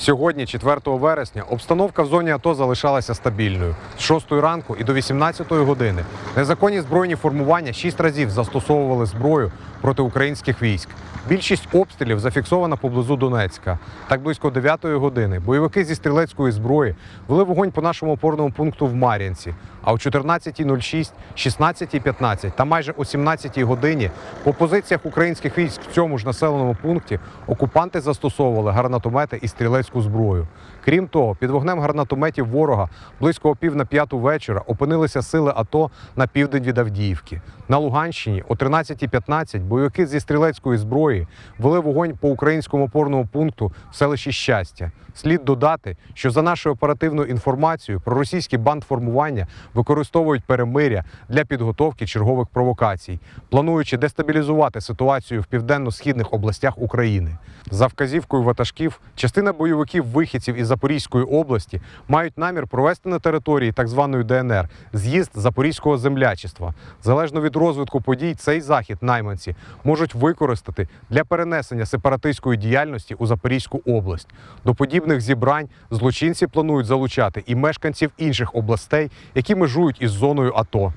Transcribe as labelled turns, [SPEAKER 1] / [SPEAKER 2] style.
[SPEAKER 1] Сьогодні, 4 вересня, обстановка в зоні АТО залишалася стабільною. З 6 ранку і до 18 години незаконні збройні формування шість разів застосовували зброю проти українських військ. Більшість обстрілів зафіксована поблизу Донецька. Так близько 9 години бойовики зі стрілецької зброї вели вогонь по нашому опорному пункту в Мар'янці. А о 14.06, 16.15 та майже о 17 годині по позиціях українських військ в цьому ж населеному пункті окупанти застосовували гранатомети і стрілецьку зброю. Крім того, під вогнем гранатометів ворога близько пів на п'яту вечора опинилися сили АТО на південь від Авдіївки. На Луганщині о 13.15 бойовики зі стрілецької зброї вели вогонь по українському опорному пункту в селищі Щастя. Слід додати, що за нашою оперативною інформацією проросійські бандформування використовують перемиря для підготовки чергових провокацій, плануючи дестабілізувати ситуацію в південно-східних областях України. За вказівкою ватажків, частина бойовиків вихідців із Запорізької області мають намір провести на території так званої ДНР з'їзд запорізького землячества. Залежно від розвитку подій, цей захід найманці можуть використати для перенесення сепаратистської діяльності у Запорізьку область. До подібних зібрань злочинці планують залучати і мешканців інших областей, які межують із зоною АТО.